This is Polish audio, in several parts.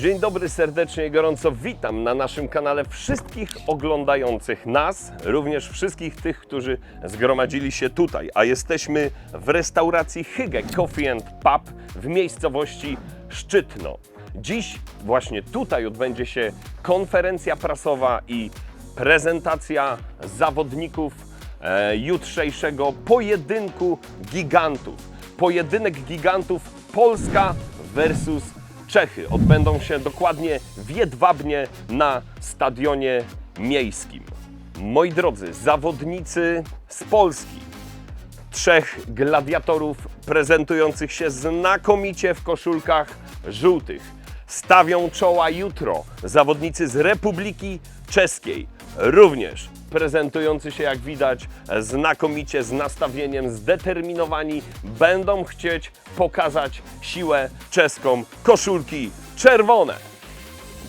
Dzień dobry, serdecznie i gorąco witam na naszym kanale wszystkich oglądających nas, również wszystkich tych, którzy zgromadzili się tutaj, a jesteśmy w restauracji Hygge Coffee and Pub w miejscowości Szczytno. Dziś właśnie tutaj odbędzie się konferencja prasowa i prezentacja zawodników e, jutrzejszego pojedynku gigantów. Pojedynek gigantów Polska versus Czechy. Odbędą się dokładnie w Jedwabnie na stadionie miejskim. Moi drodzy, zawodnicy z Polski, trzech gladiatorów prezentujących się znakomicie w koszulkach żółtych. Stawią czoła jutro zawodnicy z Republiki Czeskiej, również prezentujący się jak widać znakomicie, z nastawieniem, zdeterminowani, będą chcieć pokazać siłę czeską. Koszulki czerwone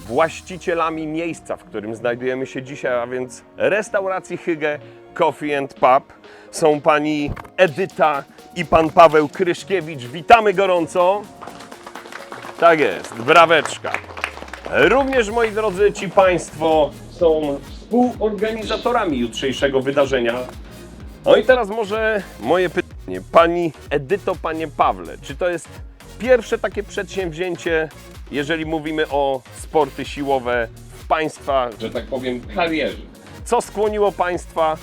właścicielami miejsca, w którym znajdujemy się dzisiaj, a więc restauracji Hygge Coffee and Pub. Są pani Edyta i pan Paweł Kryszkiewicz. Witamy gorąco. Tak jest, braweczka. Również, moi drodzy, ci Państwo są współorganizatorami jutrzejszego wydarzenia. No i teraz może moje pytanie. Pani Edyto, panie Pawle, czy to jest pierwsze takie przedsięwzięcie, jeżeli mówimy o sporty siłowe w Państwa, że tak powiem, karierze? Co skłoniło Państwa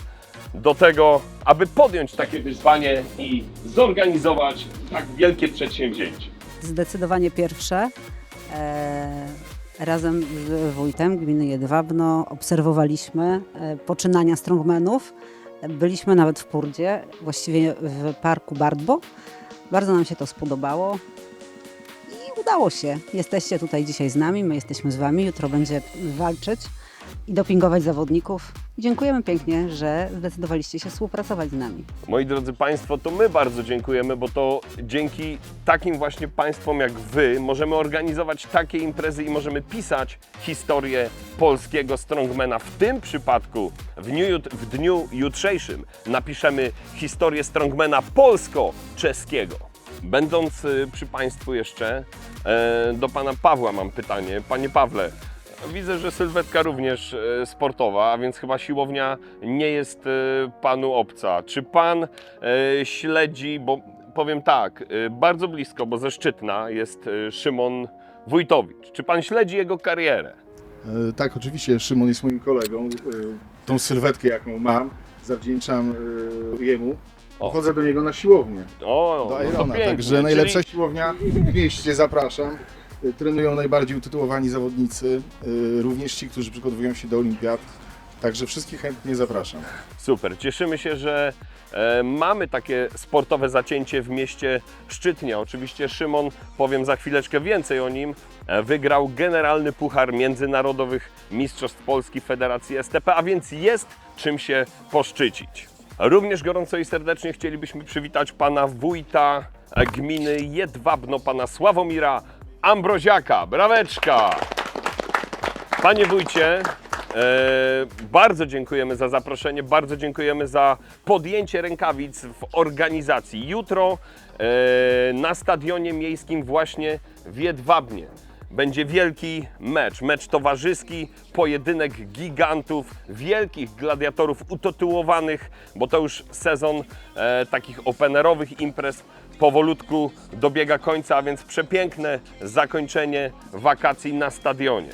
do tego, aby podjąć takie wyzwanie i zorganizować tak wielkie przedsięwzięcie? Zdecydowanie pierwsze. E, razem z wójtem gminy Jedwabno obserwowaliśmy e, poczynania strongmenów. Byliśmy nawet w Purdzie, właściwie w parku Bardbo. Bardzo nam się to spodobało i udało się. Jesteście tutaj dzisiaj z nami, my jesteśmy z Wami. Jutro będzie walczyć i dopingować zawodników. Dziękujemy pięknie, że zdecydowaliście się współpracować z nami. Moi drodzy Państwo, to my bardzo dziękujemy, bo to dzięki takim właśnie Państwom jak Wy możemy organizować takie imprezy i możemy pisać historię polskiego strongmana. W tym przypadku, w dniu, w dniu jutrzejszym, napiszemy historię strongmana polsko-czeskiego. Będąc y, przy Państwu jeszcze, e, do Pana Pawła mam pytanie. Panie Pawle, Widzę, że sylwetka również e, sportowa, a więc chyba siłownia nie jest e, panu obca. Czy pan e, śledzi, bo powiem tak, bardzo blisko, bo ze Szczytna jest Szymon Wójtowicz. Czy pan śledzi jego karierę? Tak, oczywiście Szymon jest moim kolegą. Tą sylwetkę, jaką mam, zawdzięczam jemu. O. Chodzę do niego na siłownię, O, do no Irona. pięknie. Także najlepsza Czyli, siłownia w mieście, zapraszam. E, Trenują najbardziej utytułowani zawodnicy, e, również ci, którzy przygotowują się do olimpiad. Także wszystkich chętnie zapraszam. super, cieszymy się, że e, mamy takie sportowe zacięcie w mieście Szczytnie. Oczywiście Szymon, powiem za chwileczkę więcej o nim, e, wygrał generalny puchar międzynarodowych mistrzostw Polski Federacji STP, a więc jest czym się poszczycić. Również gorąco i serdecznie chcielibyśmy przywitać pana wójta gminy Jedwabno, pana Sławomira Ambroziaka. Braweczka! Panie wójcie, e, bardzo dziękujemy za zaproszenie, bardzo dziękujemy za podjęcie rękawic w organizacji. Jutro e, na stadionie miejskim właśnie w Jedwabnie będzie wielki mecz, mecz towarzyski, pojedynek gigantów, wielkich gladiatorów utytułowanych, bo to już sezon e, takich openerowych imprez powolutku dobiega końca, a więc przepiękne zakończenie wakacji na stadionie.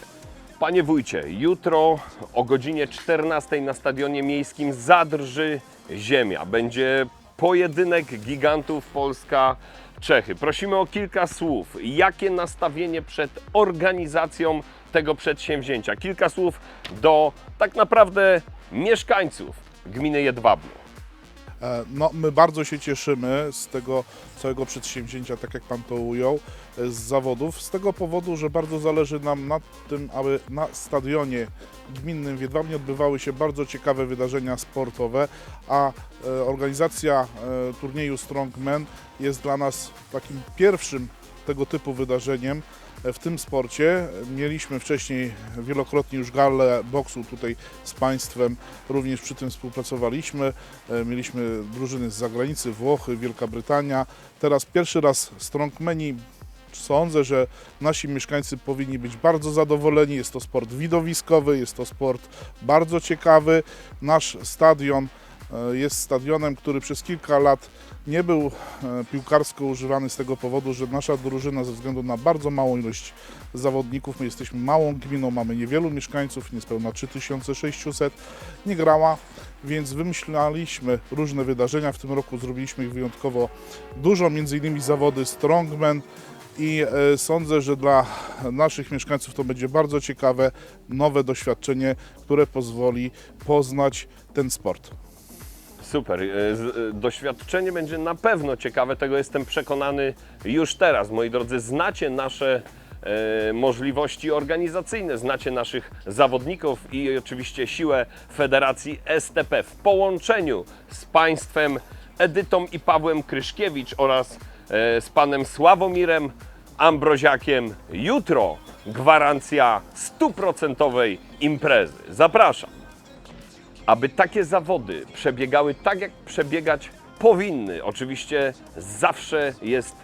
Panie wójcie, jutro o godzinie 14 na stadionie miejskim zadrży ziemia. Będzie pojedynek gigantów Polska-Czechy. Prosimy o kilka słów. Jakie nastawienie przed organizacją tego przedsięwzięcia? Kilka słów do tak naprawdę mieszkańców gminy Jedwabno. E, No, my bardzo się cieszymy z tego całego przedsięwzięcia, tak jak Pan to ujął, e, z zawodów, z tego powodu, że bardzo zależy nam na tym, aby na stadionie gminnym w Jedwabnie odbywały się bardzo ciekawe wydarzenia sportowe, a e, organizacja turnieju Strongman jest dla nas takim pierwszym tego typu wydarzeniem w tym sporcie. Mieliśmy wcześniej wielokrotnie już galę boksu tutaj z Państwem, również przy tym współpracowaliśmy. E, Mieliśmy drużyny z zagranicy, Włochy, Wielka Brytania. Teraz pierwszy raz strongmeni Sądzę, że nasi mieszkańcy powinni być bardzo zadowoleni. Jest to sport widowiskowy, jest to sport bardzo ciekawy. Nasz stadion e, jest stadionem, który przez kilka lat nie był e, piłkarsko używany z tego powodu, że nasza drużyna ze względu na bardzo małą ilość zawodników, my jesteśmy małą gminą, mamy niewielu mieszkańców, niespełna 3600, nie grała, więc wymyślaliśmy różne wydarzenia. W tym roku zrobiliśmy ich wyjątkowo dużo, między innymi zawody Strongman i e, sądzę, że dla naszych mieszkańców to będzie bardzo ciekawe, nowe doświadczenie, które pozwoli poznać ten sport. Super. E, e, Doświadczenie będzie na pewno ciekawe, tego jestem przekonany już teraz. Moi drodzy, znacie nasze e, możliwości organizacyjne, znacie naszych zawodników i oczywiście siłę Federacji STP w połączeniu z państwem Edytą i Pawłem Kryszkiewicz oraz z panem Sławomirem Ambroziakiem. Jutro gwarancja stuprocentowej imprezy. Zapraszam aby takie zawody przebiegały tak, jak przebiegać powinny. Oczywiście zawsze jest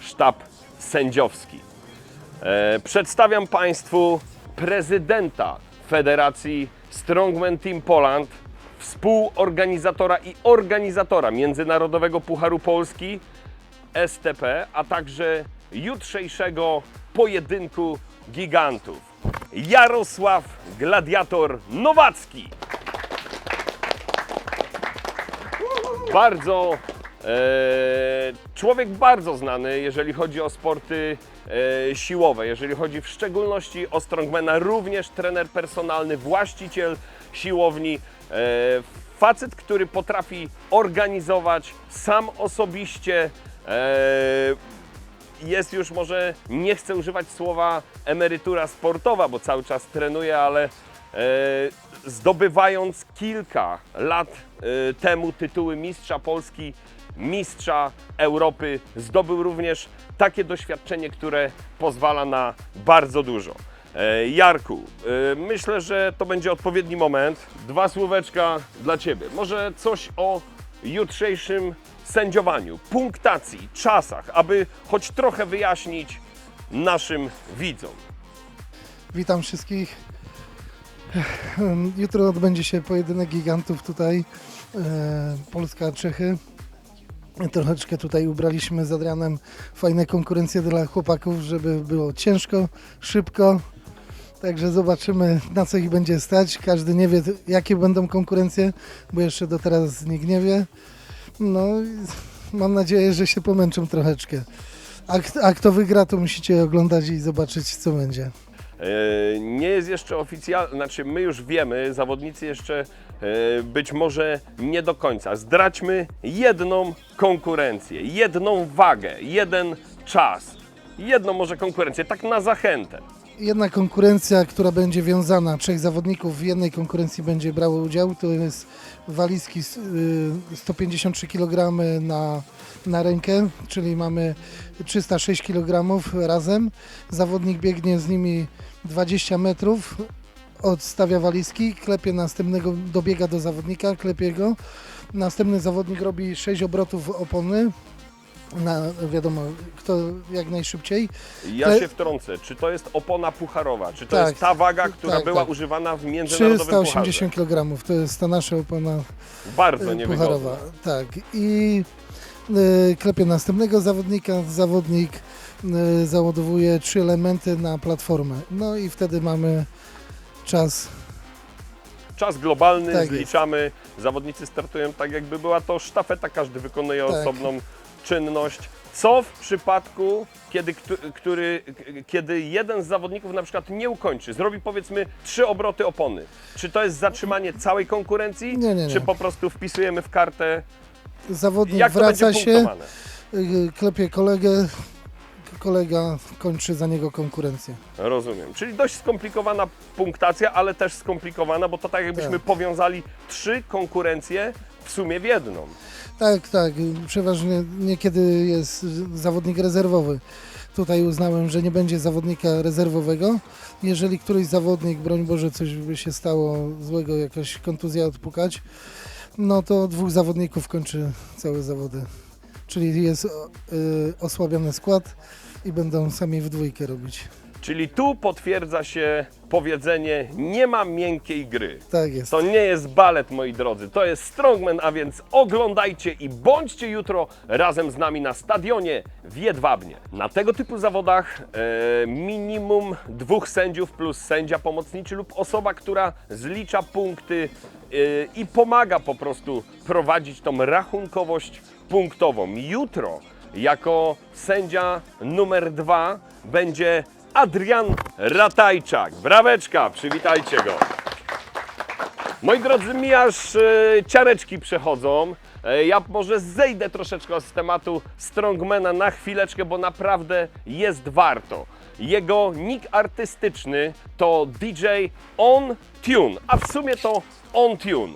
sztab sędziowski. E, przedstawiam Państwu prezydenta Federacji Strongman Team Poland, współorganizatora i organizatora Międzynarodowego Pucharu Polski STP, a także jutrzejszego pojedynku gigantów. Jarosław Gladiator Nowacki. Bardzo e, człowiek bardzo znany, jeżeli chodzi o sporty e, siłowe, jeżeli chodzi w szczególności o strongmana, również trener personalny, właściciel siłowni, e, facet, który potrafi organizować sam osobiście e, jest już może, nie chcę używać słowa emerytura sportowa, bo cały czas trenuje, ale zdobywając kilka lat e, temu tytuły mistrza Polski, mistrza Europy, zdobył również takie doświadczenie, które pozwala na bardzo dużo. E, Jarku, e, myślę, że to będzie odpowiedni moment. Dwa słóweczka dla Ciebie. Może coś o jutrzejszym sędziowaniu, punktacji, czasach, aby choć trochę wyjaśnić naszym widzom. Witam wszystkich. Jutro odbędzie się pojedynek gigantów tutaj, e, Polska-Czechy. Troszeczkę tutaj ubraliśmy z Adrianem fajne konkurencje dla chłopaków, żeby było ciężko, szybko. Także zobaczymy na co ich będzie stać. Każdy nie wie jakie będą konkurencje, bo jeszcze do teraz nikt nie wie. No mam nadzieję, że się pomęczą troszeczkę. A, a kto wygra, to musicie oglądać i zobaczyć co będzie. E, Nie jest jeszcze oficjalnie, znaczy my już wiemy, zawodnicy jeszcze e, być może nie do końca. Zdradźmy jedną konkurencję, jedną wagę, jeden czas, jedną może konkurencję, tak na zachętę. Jedna konkurencja, która będzie wiązana, trzech zawodników w jednej konkurencji będzie brało udział, to jest walizki s- y, 153 kg na, na rękę, czyli mamy 306 kg razem. Zawodnik biegnie z nimi 20 metrów, odstawia walizki, klepie następnego, dobiega do zawodnika, klepie go. Następny zawodnik robi 6 obrotów opony, na, wiadomo, kto jak najszybciej. Ja się wtrącę, czy to jest opona pucharowa, czy to Tak, jest ta waga, która tak, była tak. używana w międzynarodowym 380 kg to jest ta nasza opona? Bardzo niewygodna. pucharowa. Tak. I y, klepie następnego zawodnika. Zawodnik załadowuje trzy elementy na platformę. No i wtedy mamy czas. Czas globalny, Tak jest. zliczamy, zawodnicy startują tak jakby była to sztafeta, każdy wykonuje Tak. osobną czynność. Co w przypadku, kiedy, któ- który, kiedy jeden z zawodników na przykład nie ukończy, zrobi powiedzmy trzy obroty opony? Czy to jest zatrzymanie całej konkurencji, Nie, nie, nie. czy po prostu wpisujemy w kartę, Zawodnik jak wraca będzie się, y, klepie kolegę, kolega kończy za niego konkurencję. Rozumiem. Czyli dość skomplikowana punktacja, ale też skomplikowana, bo to tak jakbyśmy Tak. powiązali trzy konkurencje w sumie w jedną. Tak, tak. Przeważnie niekiedy jest zawodnik rezerwowy. Tutaj uznałem, że nie będzie zawodnika rezerwowego. Jeżeli któryś zawodnik, broń Boże, coś by się stało złego, jakaś kontuzja odpukać, no to dwóch zawodników kończy całe zawody. Czyli jest y, osłabiony skład i będą sami w dwójkę robić. Czyli tu potwierdza się powiedzenie nie ma miękkiej gry. Tak jest. To nie jest balet, moi drodzy, to jest strongman, a więc oglądajcie i bądźcie jutro razem z nami na stadionie w Jedwabnie. Na tego typu zawodach e, minimum dwóch sędziów plus sędzia pomocniczy lub osoba, która zlicza punkty e, i pomaga po prostu prowadzić tą rachunkowość punktową. Jutro jako sędzia numer dwa będzie Adrian Ratajczak. Braweczka, przywitajcie go. Moi drodzy, mi aż e, ciareczki przechodzą. E, ja może zejdę troszeczkę z tematu Strongmana na chwileczkę, bo naprawdę jest warto. Jego nick artystyczny to DJ On Tune, a w sumie to On Tune.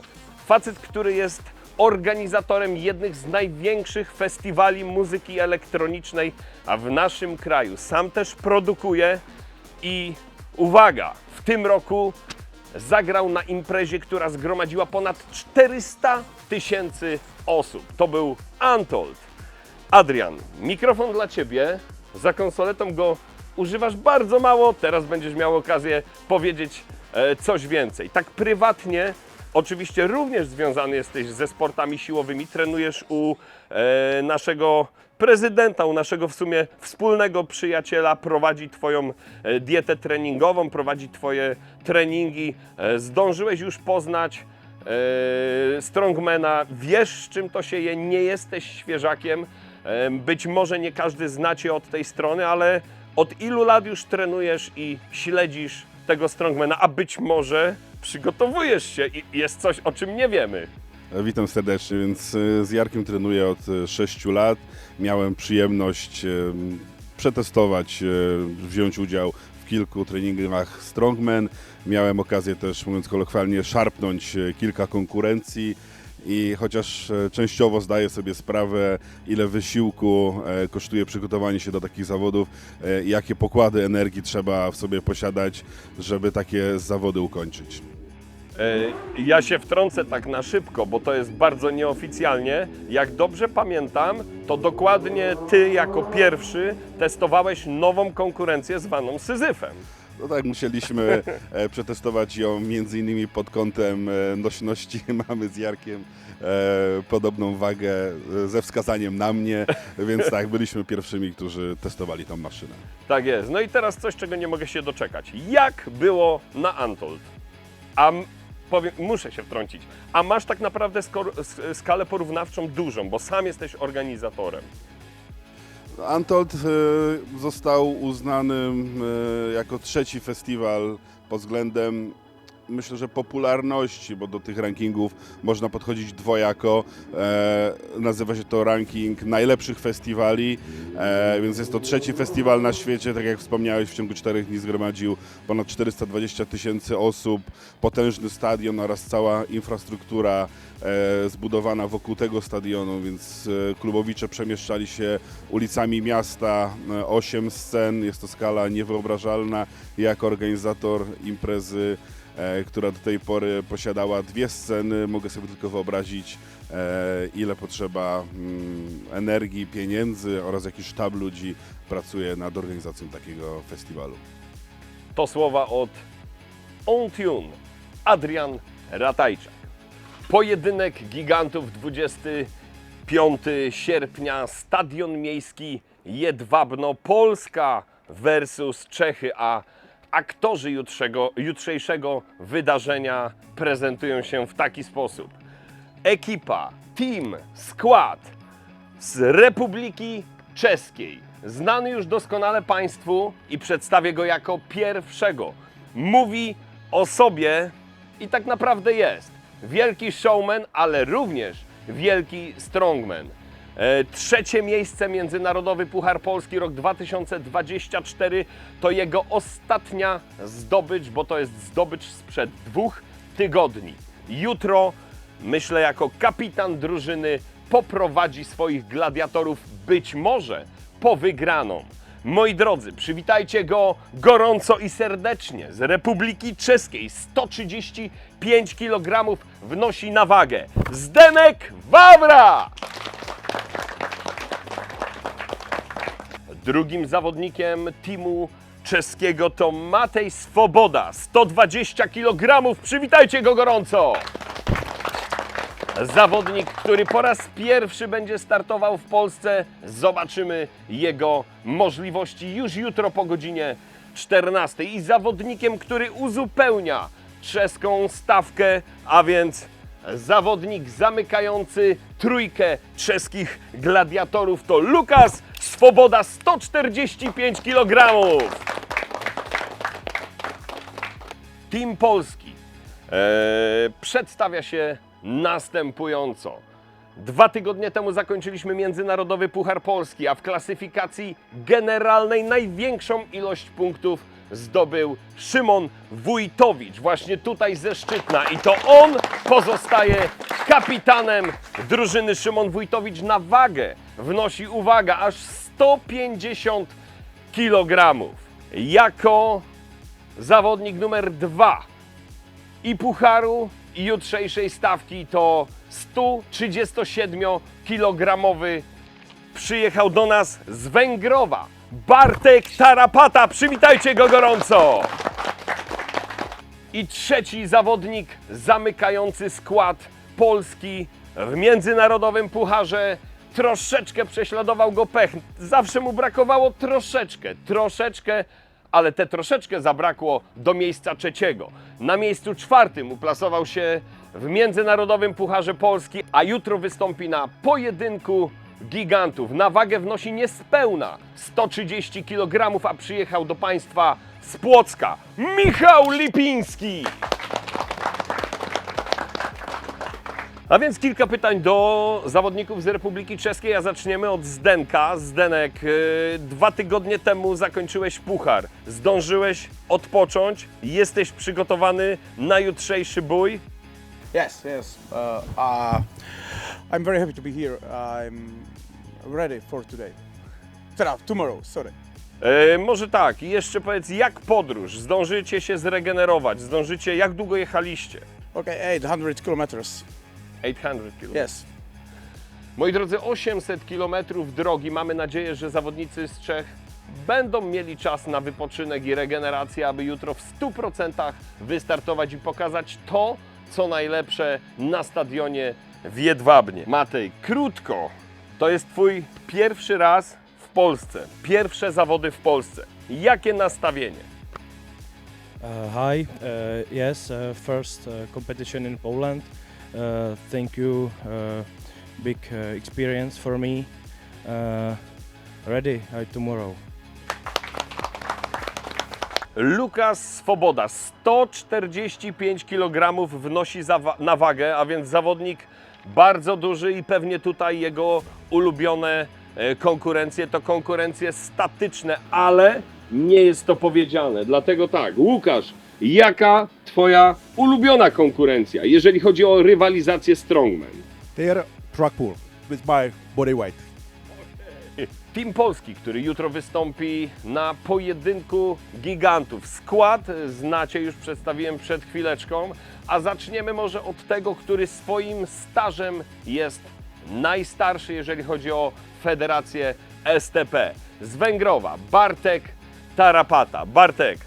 Facet, który jest organizatorem jednych z największych festiwali muzyki elektronicznej a w naszym kraju. Sam też produkuje i uwaga, w tym roku zagrał na imprezie, która zgromadziła ponad 400 tysięcy osób. To był Antold. Adrian, mikrofon dla Ciebie. Za konsoletą go używasz bardzo mało. Teraz będziesz miał okazję powiedzieć e, coś więcej. Tak prywatnie, oczywiście również związany jesteś ze sportami siłowymi. Trenujesz u e, naszego prezydenta, u naszego w sumie wspólnego przyjaciela. Prowadzi Twoją e, dietę treningową, prowadzi Twoje treningi. E, zdążyłeś już poznać e, strongmana, wiesz czym to się je, nie jesteś świeżakiem. E, Być może nie każdy znacie od tej strony, ale od ilu lat już trenujesz i śledzisz tego strongmana, a być może przygotowujesz się i jest coś, o czym nie wiemy. Witam serdecznie, więc e, z Jarkiem trenuję od 6 lat. Miałem przyjemność e, przetestować, e, wziąć udział w kilku treningach Strongman. Miałem okazję też, mówiąc kolokwialnie, szarpnąć e, kilka konkurencji. I chociaż e, częściowo zdaję sobie sprawę, ile wysiłku e, kosztuje przygotowanie się do takich zawodów, e, jakie pokłady energii trzeba w sobie posiadać, żeby takie zawody ukończyć. E, Ja się wtrącę tak na szybko, bo to jest bardzo nieoficjalnie. Jak dobrze pamiętam, to dokładnie ty jako pierwszy testowałeś nową konkurencję zwaną Syzyfem. No tak, musieliśmy e, przetestować ją między innymi pod kątem e, nośności. Mamy z Jarkiem podobną wagę ze wskazaniem na mnie, więc tak, byliśmy pierwszymi, którzy testowali tą maszynę. Tak jest. No i teraz coś, czego nie mogę się doczekać. Jak było na Antold? A powiem, muszę się wtrącić. A masz tak naprawdę skalę porównawczą dużą, bo sam jesteś organizatorem. Antold e, został uznany e, jako trzeci festiwal pod względem myślę, że popularności, bo do tych rankingów można podchodzić dwojako. E, nazywa się to ranking najlepszych festiwali, e, więc jest to trzeci festiwal na świecie. Tak jak wspomniałeś, w ciągu czterech dni zgromadził ponad 420 tysięcy osób, potężny stadion oraz cała infrastruktura e, zbudowana wokół tego stadionu, więc e, klubowicze przemieszczali się ulicami miasta, e, osiem scen, jest to skala niewyobrażalna. Ja jako organizator imprezy, która do tej pory posiadała dwie sceny, mogę sobie tylko wyobrazić, e, ile potrzeba mm, energii, pieniędzy oraz jakiś sztab ludzi pracuje nad organizacją takiego festiwalu. To słowa od On Tune, Adrian Ratajczak. Pojedynek gigantów 25 sierpnia, Stadion Miejski Jedwabno, Polska versus Czechy, a aktorzy jutrzejszego wydarzenia prezentują się w taki sposób. Ekipa, team, skład z Republiki Czeskiej. Znany już doskonale Państwu i przedstawię go jako pierwszego. Mówi o sobie i tak naprawdę jest. Wielki showman, ale również wielki strongman. E, Trzecie miejsce Międzynarodowy Puchar Polski rok 2024 to jego ostatnia zdobycz, bo to jest zdobycz sprzed dwóch tygodni. Jutro myślę, jako kapitan drużyny poprowadzi swoich gladiatorów być może po wygraną. Moi drodzy, przywitajcie go gorąco i serdecznie z Republiki Czeskiej. 135 kg wnosi na wagę. Zdenek Wawra! Drugim zawodnikiem teamu czeskiego to Matej Swoboda, 120 kg. Przywitajcie go gorąco! Zawodnik, który po raz pierwszy będzie startował w Polsce. Zobaczymy jego możliwości już jutro po godzinie 14. I zawodnikiem, który uzupełnia czeską stawkę, a więc zawodnik zamykający trójkę czeskich gladiatorów to Lukas Swoboda 145 kg. Team Polski e, przedstawia się następująco. Dwa tygodnie temu zakończyliśmy Międzynarodowy Puchar Polski, a w klasyfikacji generalnej największą ilość punktów zdobył Szymon Wójtowicz, właśnie tutaj ze Szczytna. I to on pozostaje kapitanem drużyny Szymon Wójtowicz na wagę. Wnosi, uwaga, aż 150 kg. Jako zawodnik numer dwa i pucharu, i jutrzejszej stawki to 137-kilogramowy przyjechał do nas z Węgrowa Bartek Tarapata. Przywitajcie go gorąco! I trzeci zawodnik zamykający skład Polski w międzynarodowym pucharze. Troszeczkę prześladował go pech. Zawsze mu brakowało troszeczkę, troszeczkę, ale te troszeczkę zabrakło do miejsca trzeciego. Na miejscu czwartym uplasował się w międzynarodowym pucharze Polski, a jutro wystąpi na pojedynku gigantów. Na wagę wnosi niespełna 130 kg, a przyjechał do państwa z Płocka Michał Lipiński. A więc kilka pytań do zawodników z Republiki Czeskiej, a zaczniemy od Zdenka. Zdenek, yy, dwa tygodnie temu zakończyłeś puchar. Zdążyłeś odpocząć? Jesteś przygotowany na jutrzejszy bój? Yes, yes. Uh, uh, I'm very happy to be here. I'm ready for today. Tomorrow, sorry. Yy, może tak, i jeszcze powiedz, jak podróż? Zdążycie się zregenerować? Zdążycie, jak długo jechaliście? Okay, 800 kilometers. 800 km. Yes. Moi drodzy, 800 km drogi. Mamy nadzieję, że zawodnicy z Czech będą mieli czas na wypoczynek i regenerację, aby jutro w 100% wystartować i pokazać to, co najlepsze na stadionie w Jedwabnie. Matej, krótko, to jest Twój pierwszy raz w Polsce, pierwsze zawody w Polsce. Jakie nastawienie? Uh, hi, uh, yes, uh, first uh, competition in Poland. Uh, thank you, uh, big uh, experience for me. Ready tomorrow. Lukas Swoboda 145 kg wnosi na wagę, a więc zawodnik bardzo duży i pewnie tutaj jego ulubione e, konkurencje to konkurencje statyczne, ale nie jest to powiedziane. Dlatego tak, Łukasz, jaka twoja ulubiona konkurencja, jeżeli chodzi o rywalizację strongman? They're truck pull with my body weight. Team Polski, który jutro wystąpi na pojedynku gigantów. Skład znacie, już przedstawiłem przed chwileczką, a zaczniemy może od tego, który swoim stażem jest najstarszy, jeżeli chodzi o Federację STP. Z Węgrowa, Bartek Tarapata. Bartek,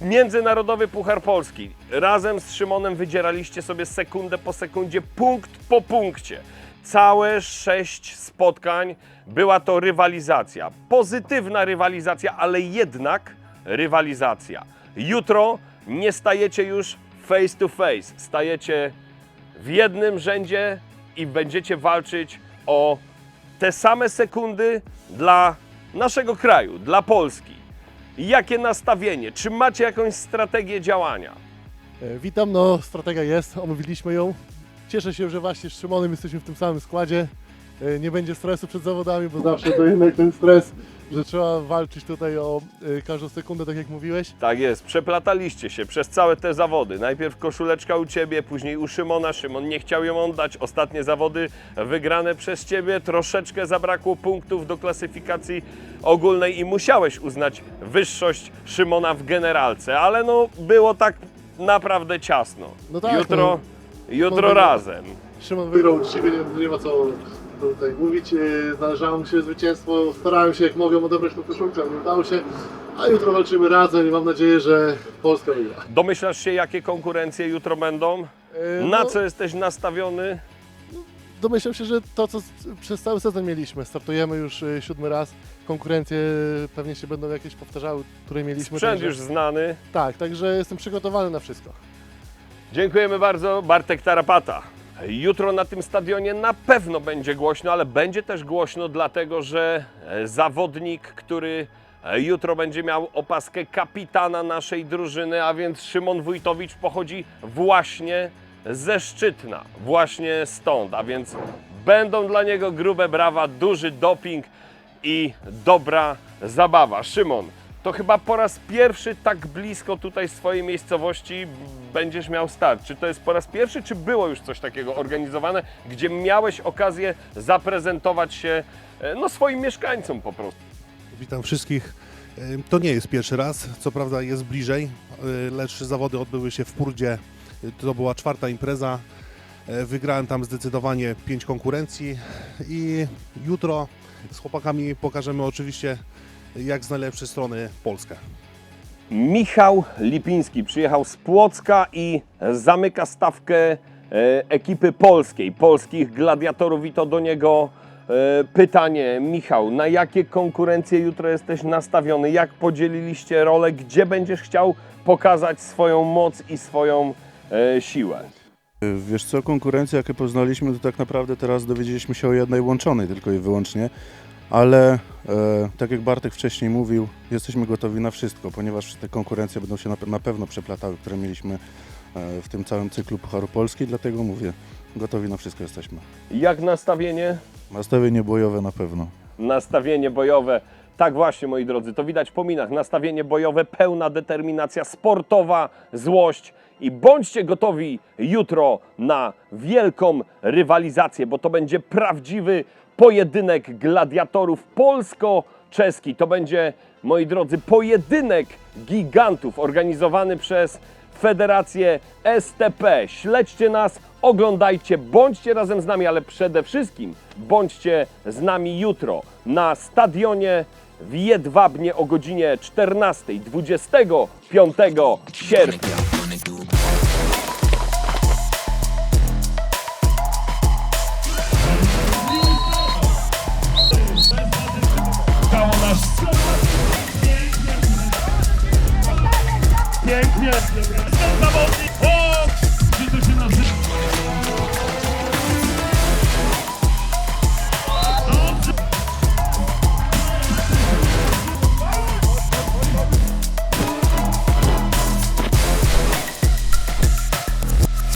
Międzynarodowy Puchar Polski. Razem z Szymonem wydzieraliście sobie sekundę po sekundzie, punkt po punkcie. Całe sześć spotkań była to rywalizacja. Pozytywna rywalizacja, ale jednak rywalizacja. Jutro nie stajecie już face to face. Stajecie w jednym rzędzie i będziecie walczyć o te same sekundy dla naszego kraju, dla Polski. Jakie nastawienie? Czy macie jakąś strategię działania? E, Witam, no strategia jest, omówiliśmy ją. Cieszę się, że właśnie z Szymonem jesteśmy w tym samym składzie. E, Nie będzie stresu przed zawodami, bo zawsze to jednak ten stres, że trzeba walczyć tutaj o e, każdą sekundę, tak jak mówiłeś. Tak jest, przeplataliście się przez całe te zawody. Najpierw koszuleczka u Ciebie, później u Szymona. Szymon nie chciał ją oddać. Ostatnie zawody wygrane przez Ciebie. Troszeczkę zabrakło punktów do klasyfikacji ogólnej i musiałeś uznać wyższość Szymona w generalce, ale no było tak naprawdę ciasno. No tak, jutro no. jutro razem. Szymon wygrał uczciwie, nie, nie ma co tutaj mówić. Yy, Zależało mi się zwycięstwo, starałem się jak mogłem odebrać tą koszulkę, ale nie udało się. A jutro walczymy razem i mam nadzieję, że Polska wygra. Domyślasz się, jakie konkurencje jutro będą? Yy, Na no, co jesteś nastawiony? Domyślam się, że to co przez cały sezon mieliśmy, startujemy już y, siódmy raz, konkurencje pewnie się będą jakieś powtarzały, które mieliśmy. Sprzęt także- już znany. Tak, także jestem przygotowany na wszystko. Dziękujemy bardzo, Bartek Tarapata. Jutro na tym stadionie na pewno będzie głośno, ale będzie też głośno dlatego, że e, zawodnik, który e, jutro będzie miał opaskę kapitana naszej drużyny, a więc Szymon Wójtowicz pochodzi właśnie ze Szczytna, właśnie stąd, a więc będą dla niego grube brawa, duży doping i dobra zabawa. Szymon, to chyba po raz pierwszy tak blisko tutaj swojej miejscowości będziesz miał start. Czy to jest po raz pierwszy, czy było już coś takiego organizowane, gdzie miałeś okazję zaprezentować się e, no, swoim mieszkańcom po prostu? Witam wszystkich. E, To nie jest pierwszy raz, co prawda jest bliżej, e, lecz zawody odbyły się w Purdzie. To była czwarta impreza. Wygrałem tam zdecydowanie pięć konkurencji i jutro z chłopakami pokażemy oczywiście jak z najlepszej strony Polskę. Michał Lipiński przyjechał z Płocka i zamyka stawkę e, ekipy polskiej, polskich gladiatorów i to do niego e, pytanie. Michał, na jakie konkurencje jutro jesteś nastawiony? Jak podzieliliście rolę? Gdzie będziesz chciał pokazać swoją moc i swoją e, siłę? Wiesz co, konkurencje jakie poznaliśmy, to tak naprawdę teraz dowiedzieliśmy się o jednej łączonej tylko i wyłącznie, ale e, tak jak Bartek wcześniej mówił, jesteśmy gotowi na wszystko, ponieważ te konkurencje będą się na, pe- na pewno przeplatały, które mieliśmy e, w tym całym cyklu Pucharu Polski, dlatego mówię, gotowi na wszystko jesteśmy. Jak nastawienie? Nastawienie bojowe na pewno. Nastawienie bojowe. Tak właśnie, moi drodzy, to widać po minach. Nastawienie bojowe, pełna determinacja, sportowa złość. I bądźcie gotowi jutro na wielką rywalizację, bo to będzie prawdziwy pojedynek gladiatorów polsko-czeski. To będzie, moi drodzy, pojedynek gigantów organizowany przez Federację STP. Śledźcie nas, oglądajcie, bądźcie razem z nami, ale przede wszystkim bądźcie z nami jutro na stadionie w Jedwabnie o godzinie 14, 25 sierpnia.